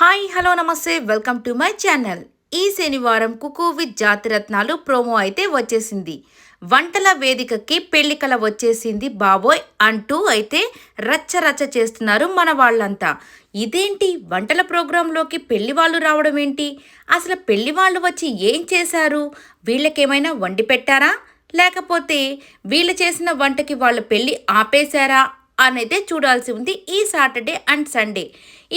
Hi hello నమస్తే welcome to my channel. ఈ శనివారం కుకు విత్ జాతిరత్నాలు ప్రోమో అయితే వచ్చేసింది. వంటల వేదికకి పెళ్ళికల వచ్చేసింది బాబోయ్ అంటూ అయితే రచ్చ రచ్చ చేస్తున్నారు మన వాళ్ళంతా. ఇదేంటి? వంటల ప్రోగ్రాంలోకి పెళ్ళి వాళ్ళు రావడం ఏంటి? అసలు పెళ్ళి వాళ్ళు వచ్చి ఏం చేశారు? వీళ్ళకేమైనా వండి పెట్టారా? లేకపోతే వీళ్ళు చేసిన వంటకి వాళ్ళ పెళ్ళి ఆపేశారా? అనేది చూడాల్సి ఉంది ఈ సాటర్డే అండ్ సండే.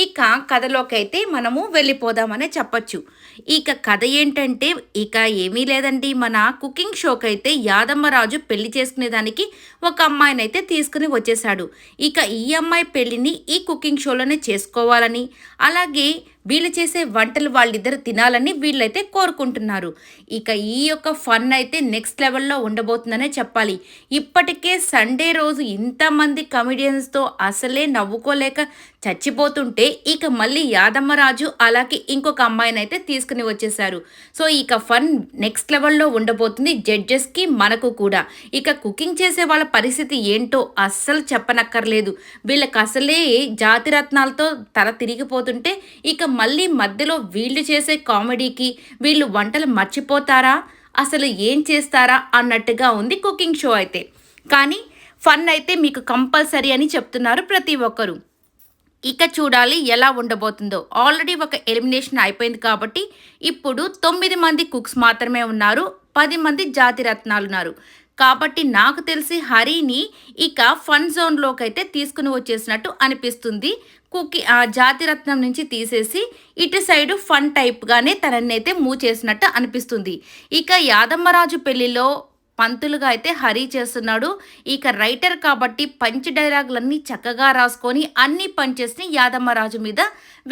ఇక కథలోకి అయితే మనము వెళ్ళిపోదామనే చెప్పచ్చు. ఇక కథ ఏంటంటే ఇక ఏమీ లేదండి. మన కుకింగ్ షోకి అయితే యాదమ్మరాజు పెళ్ళి చేసుకునేదానికి ఒక అమ్మాయిని అయితే తీసుకుని వచ్చేసాడు ఇక ఈ అమ్మాయి పెళ్ళిని ఈ కుకింగ్ షోలోనే చేసుకోవాలని. అలాగే వీళ్ళు చేసే వంటలు వాళ్ళిద్దరు తినాలని వీళ్ళైతే కోరుకుంటున్నారు. ఇక ఈ యొక్క ఫన్ అయితే నెక్స్ట్ లెవెల్లో ఉండబోతుందనే చెప్పాలి. ఇప్పటికే సండే రోజు ఇంతమంది కమిడియన్స్తో అసలే నవ్వుకోలేక చచ్చిపోతుంటే ఇక మళ్ళీ యాదమ్మరాజు అలాగే ఇంకొక అమ్మాయిని అయితే తీసుకుని వచ్చేసారు సో ఇక ఫన్ నెక్స్ట్ లెవెల్లో ఉండబోతుంది జడ్జెస్కి మనకు కూడా. ఇక కుకింగ్ చేసే వాళ్ళ పరిస్థితి ఏంటో అస్సలు చెప్పనక్కర్లేదు. వీళ్ళకి అసలే జాతిరత్నాలతో తల తిరిగిపోతుంటే ఇక మళ్ళీ మధ్యలో వీళ్ళు చేసే కామెడీకి వీళ్ళు వంటలు మర్చిపోతారా? అసలు ఏం చేస్తారా? అన్నట్టుగా ఉంది కుకింగ్ షో అయితే. కానీ ఫన్ అయితే మీకు కంపల్సరీ అని చెప్తున్నారు ప్రతి ఒక్కరు. ఇక చూడాలి ఎలా ఉండబోతుందో. ఆల్రెడీ ఒక ఎలిమినేషన్ అయిపోయింది కాబట్టి ఇప్పుడు తొమ్మిది మంది కుక్స్ మాత్రమే ఉన్నారు పది మంది జాతి రత్నాలు ఉన్నారు కాబట్టి నాకు తెలిసి హరిని ఇక ఫన్ జోన్లోకి అయితే తీసుకుని వచ్చేసినట్టు అనిపిస్తుంది. కుకి ఆ జాతిరత్నం నుంచి తీసేసి ఇటు సైడు ఫన్ టైప్గానే తనని అయితే మూవ్ చేసినట్టు అనిపిస్తుంది. ఇక యాదమ్మరాజు పెళ్ళిలో పంతులుగా అయితే హరి చేస్తున్నాడు. ఇక రైటర్ కాబట్టి పంచ్ డైలాగులన్నీ చక్కగా రాసుకొని అన్ని పంచెస్ని యాదమ్మరాజు మీద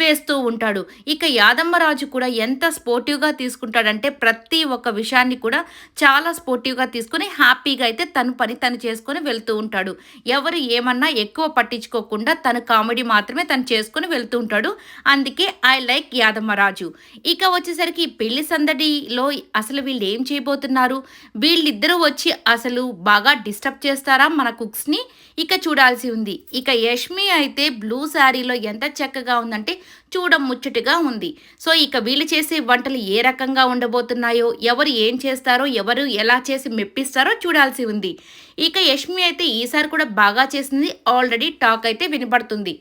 వేస్తూ ఉంటాడు. ఇక యాదమ్మరాజు కూడా ఎంత స్పోర్టివ్గా తీసుకుంటాడంటే ప్రతి ఒక్క విషయాన్ని కూడా చాలా స్పోర్టివ్గా తీసుకుని హ్యాపీగా అయితే తను పని తను చేసుకొని వెళ్తూ ఉంటాడు. ఎవరు ఏమన్నా ఎక్కువ పట్టించుకోకుండా తను కామెడీ మాత్రమే తను చేసుకొని వెళ్తూ ఉంటాడు. అందుకే ఐ లైక్ యాదమ్మరాజు. ఇక వచ్చేసరికి పెళ్ళి సందడిలో అసలు వీళ్ళు ఏం చేయబోతున్నారు? వీళ్ళిద్దరూ వచ్చి అసలు బాగా డిస్టర్బ్ చేస్తారా మన కుక్స్ని? ఇక చూడాల్సి ఉంది. ఇక యష్మి అయితే బ్లూ శారీలో ఎంత చక్కగా ఉందంటే చూడ ముచ్చటగా ఉంది. సో ఇక వీళ్ళు చేసే వంటలు ఏ రకంగా ఉండబోతున్నాయో ఎవరు ఏం చేస్తారో ఎవరు ఎలా చేసి మెప్పిస్తారో చూడాల్సి ఉంది. ఇక యష్మి అయితే ఈసారి కూడా బాగా చేసింది. ఆల్రెడీ టాక్ అయితే వినపడుతుంది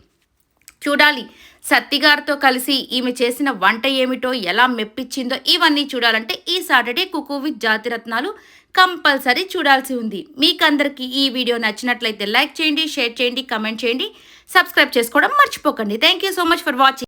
చూడాలి. సత్తిగారితో కలిసి ఈమె చేసిన వంట ఏమిటో ఎలా మెప్పించిందో ఇవన్నీ చూడాలంటే ఈ Saturday cook with Jathiratnalu compulsory చూడాల్సి ఉంది. మీకందరికీ ఈ వీడియో నచ్చినట్లయితే లైక్ చేయండి షేర్ చేయండి కమెంట్ చేయండి. సబ్స్క్రైబ్ చేసుకోవడం మర్చిపోకండి. Thank you so much for watching.